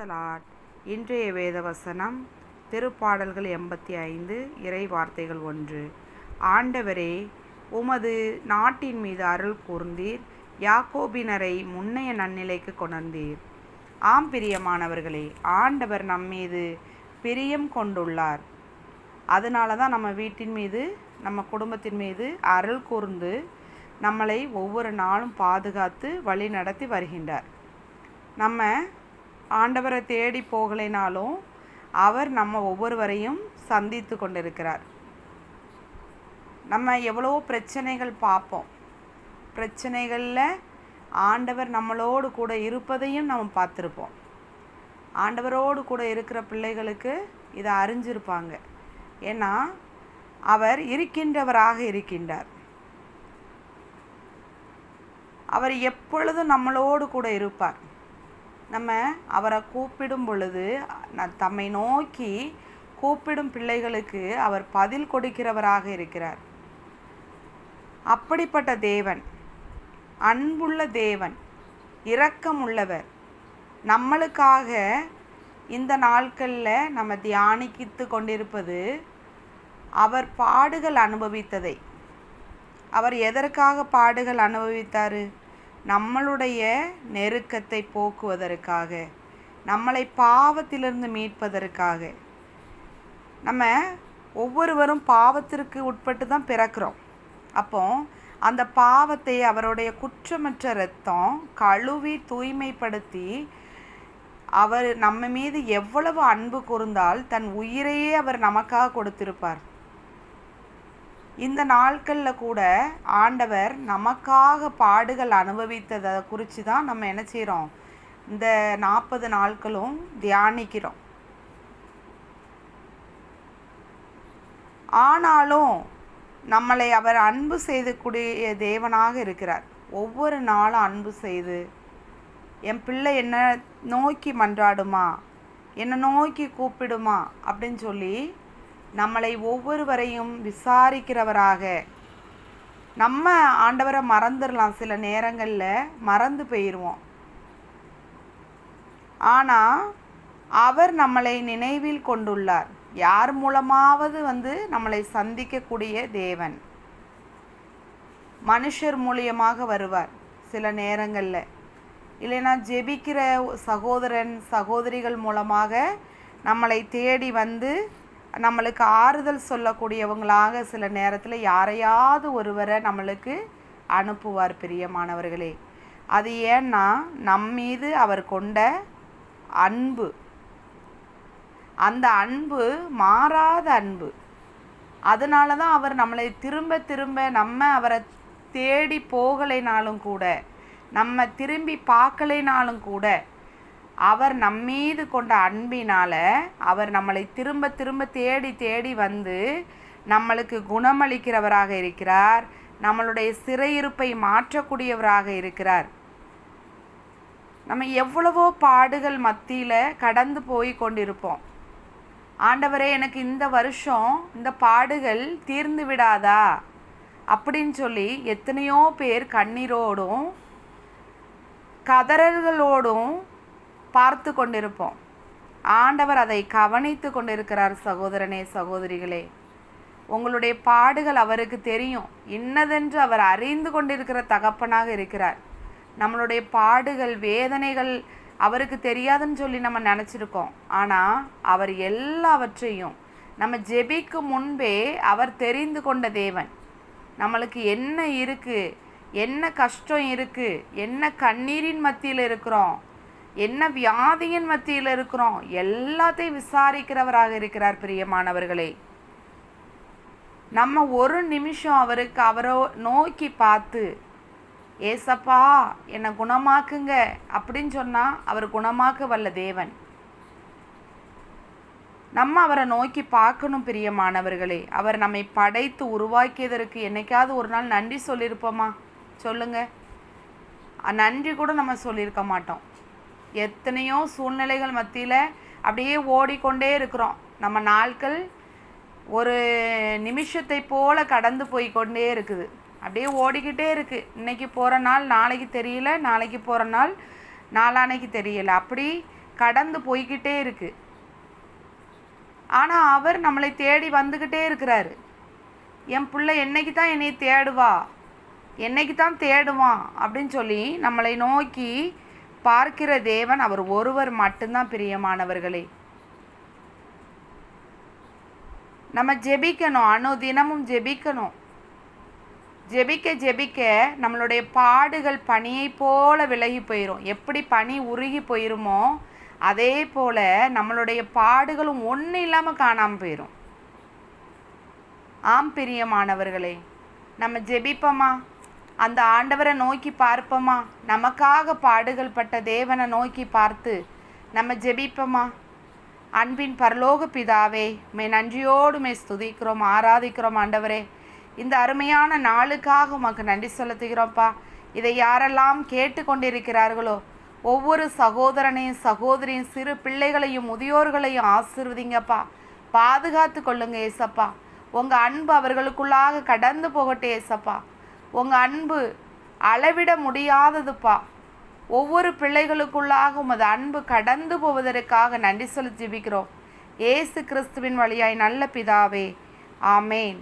Praise the Lord இன்றைய வேத வசனம் திருப்பாடல்கள் எண்பத்தி ஐந்து இறை வார்த்தைகள் ஒன்று. ஆண்டவரே உமது நாட்டின் மீது அருள் கூர்ந்தீர் யாக்கோபினரை முன்னைய நன்னிலைக்கு கொணர்ந்தீர். ஆம் பிரியமானவர்களே ஆண்டவர் நம்மீது பிரியம் கொண்டுள்ளார். அதனால தான் நம்ம வீட்டின் மீது நம்ம குடும்பத்தின் மீது அருள் கூர்ந்து நம்மளை ஒவ்வொரு நாளும் பாதுகாத்து வழி நடத்தி வருகின்றார். நம்ம ஆண்டவரை தேடி போகலைனாலும் அவர் நம்ம ஒவ்வொருவரையும் சந்தித்து கொண்டிருக்கிறார். நம்ம எவ்வளோ பிரச்சனைகள் பார்ப்போம். பிரச்சனைகளில் ஆண்டவர் நம்மளோடு கூட இருப்பதையும் நம்ம பார்த்துருப்போம். ஆண்டவரோடு கூட இருக்கிற பிள்ளைகளுக்கு இதை அறிஞ்சிருப்பாங்க. ஏன்னா அவர் இருக்கின்றவராக இருக்கின்றார். அவர் எப்பொழுதும் நம்மளோடு கூட இருப்பார். நம்ம அவரை கூப்பிடும் பொழுது தம்மை நோக்கி கூப்பிடும் பிள்ளைகளுக்கு அவர் பதில் கொடுக்கிறவராக இருக்கிறார். அப்படிப்பட்ட தேவன் அன்புள்ள தேவன் இரக்கமுள்ளவர். நம்மளுக்காக இந்த நாட்களில் நம்ம தியானிக்கித்து கொண்டிருப்பது அவர் பாடுகள் அனுபவித்ததை. அவர் எதற்காக பாடுகள் அனுபவித்தார்? நம்மளுடைய நெருக்கத்தை போக்குவதற்காக நம்மளை பாவத்திலிருந்து மீட்பதற்காக. நம்ம ஒவ்வொருவரும் பாவத்திற்கு உட்பட்டு தான் பிறக்கிறோம். அப்போ அந்த பாவத்தை அவருடைய குற்றமற்ற இரத்தம் கழுவி தூய்மைப்படுத்தி அவர் நம்ம மீது எவ்வளவு அன்பு கூர்ந்தால் தன் உயிரையே அவர் நமக்காக கொடுத்திருப்பார். இந்த நாட்களில் கூட ஆண்டவர் நமக்காக பாடுகள் அனுபவித்ததை குறித்து தான் நம்ம என்ன செய்கிறோம் இந்த நாற்பது நாட்களும் தியானிக்கிறோம். ஆனாலும் நம்மளை அவர் அன்பு செய்தக்கூடிய தேவனாக இருக்கிறார். ஒவ்வொரு நாளும் அன்பு செய்து என் பிள்ளை என்ன நோக்கி மன்றாடுமா? என்னை நோக்கி கூப்பிடுமா? அப்படின்னு சொல்லி நம்மளை ஒவ்வொருவரையும் விசாரிக்கிறவராக. நம்ம ஆண்டவரை மறந்துடலாம். சில நேரங்களில் மறந்து போயிடுவோம் ஆனால் அவர் நம்மளை நினைவில் கொண்டுள்ளார். யார் மூலமாவது வந்து நம்மளை சந்திக்கக்கூடிய தேவன். மனுஷர் மூலியமாக வருவார் சில நேரங்களில். இல்லைன்னா ஜெபிக்கிற சகோதரன் சகோதரிகள் மூலமாக நம்மளை தேடி வந்து நம்மளுக்கு ஆறுதல் சொல்லக்கூடியவங்களாக சில நேரத்தில் யாரையாவது ஒருவரை நம்மளுக்கு அனுப்புவார் பிரியமானவர்களே. அது ஏன்னா நம் மீது அவர் கொண்ட அன்பு. அந்த அன்பு மாறாத அன்பு. அதனால தான் அவர் நம்மளை திரும்ப திரும்ப நம்ம அவரை தேடி போகலைனாலும் கூட நம்ம திரும்பி பார்க்கலைனாலும் கூட அவர் நம்மீது கொண்ட அன்பினால் அவர் நம்மளை திரும்ப திரும்ப தேடி தேடி வந்து நம்மளுக்கு குணமளிக்கிறவராக இருக்கிறார். நம்மளுடைய சிறையிருப்பை மாற்றக்கூடியவராக இருக்கிறார். நம்ம எவ்வளவோ பாடுகள் மத்தியில் கடந்து போய் கொண்டிருப்போம். ஆண்டவரே எனக்கு இந்த வருஷம் இந்த பாடுகள் தீர்ந்து விடாதா? அப்படின்னு சொல்லி எத்தனையோ பேர் கண்ணீரோடும் கதறல்களோடும் பார்த்து கொண்டிருப்போம். ஆண்டவர் அதை கவனித்து கொண்டிருக்கிறார் சகோதரனே சகோதரிகளே. உங்களுடைய பாடுகள் அவருக்கு தெரியும். இன்னதென்று அவர் அறிந்து கொண்டிருக்கிற தகப்பனாக இருக்கிறார். நம்மளுடைய பாடுகள் வேதனைகள் அவருக்கு தெரியாதுன்னு சொல்லி நம்ம நினச்சிருக்கோம். ஆனால் அவர் எல்லாவற்றையும் நம்ம ஜெபிக்கும் முன்பே அவர் தெரிந்து கொண்ட தேவன். நம்மளுக்கு என்ன இருக்குது என்ன கஷ்டம் இருக்குது என்ன கண்ணீரின் மத்தியில் இருக்கிறோம்? என்ன வியாதியின் மத்தியில் இருக்கிறோம்? எல்லாத்தையும் விசாரிக்கிறவராக இருக்கிறார் பிரியமானவர்களே. நம்ம ஒரு நிமிஷம் அவருக்கு அவரோ நோக்கி பார்த்து ஏசப்பா என்னை குணமாக்குங்க அப்படின்னு சொன்னால் அவர் குணமாக்க வல்ல தேவன். நம்ம அவரை நோக்கி பார்க்கணும் பிரியமானவர்களே. அவர் நம்மை படைத்து உருவாக்கியதற்கு என்னைக்காவது ஒரு நாள் நன்றி சொல்லியிருப்போமா? சொல்லுங்கள் நன்றி கூட நம்ம சொல்லியிருக்க மாட்டோம். எத்தனையோ சூழ்நிலைகள் மத்தியில் அப்படியே ஓடிக்கொண்டே இருக்கிறோம். நம்ம நாட்கள் ஒரு நிமிஷத்தை போல் கடந்து போய் கொண்டே இருக்குது. அப்படியே ஓடிக்கிட்டே இருக்குது இன்றைக்கி போகிற நாள் நாளைக்கு தெரியல நாளைக்கு போகிற நாள் நாளானைக்கு தெரியல. அப்படி கடந்து போய்கிட்டே இருக்குது ஆனால் அவர் நம்மளை தேடி வந்துக்கிட்டே இருக்கிறாரு. என் பிள்ளை என்னைக்கு தான் என்னை தேடுவா? என்னைக்கு தான் தேடுவான்? அப்படின்னு சொல்லி நம்மளை நோக்கி பார்க்கிற தேவன் அவர் ஒருவர் மட்டும்தான் பிரியமானவர்களே. நம்ம ஜெபிக்கணும் அணு தினமும் ஜெபிக்கணும். ஜெபிக்க ஜெபிக்க நம்மளுடைய பாடுகள் பனியை போல விலகி போயிடும் எப்படி பனி உருகி போயிருமோ அதே போல நம்மளுடைய பாடுகளும் ஒன்றும் இல்லாமல் காணாமல் போயிடும் ஆம் பிரியமானவர்களே நம்ம ஜெபிப்போமா? அந்த ஆண்டவரை நோக்கி பார்ப்போமா? நமக்காக பாடுகள் பட்ட தேவனை நோக்கி பார்த்து நம்ம ஜெபிப்போமா? அன்பின் பரலோக பிதாவே மே நன்றியோடு மே ஸ்துதிக்கிறோம் ஆராதிக்கிறோம் ஆண்டவரே. இந்த அருமையான நாளுக்காக உமக்கு நன்றி செலுத்துகிறோம்ப்பா. இதை யாரெல்லாம் கேட்டு கொண்டிருக்கிறார்களோ ஒவ்வொரு சகோதரனையும் சகோதரியும் சிறு பிள்ளைகளையும் முதியோர்களையும் ஆசிர்வதிங்கப்பா. பாதுகாத்து கொள்ளுங்க ஏசப்பா. உங்கள் அன்பு அவர்களுக்குள்ளாக கடந்து போகட்டும் ஏசப்பா. உங்கள் அன்பு அளவிட முடியாததுப்பா. ஒவ்வொரு பிள்ளைகளுக்குள்ளாக உமது அன்பு கடந்து போவதற்காக நன்றி சொல்லி ஜெபிக்கிறோம் ஏசு கிறிஸ்துவின் வழியாய் நல்ல பிதாவே. ஆமேன்.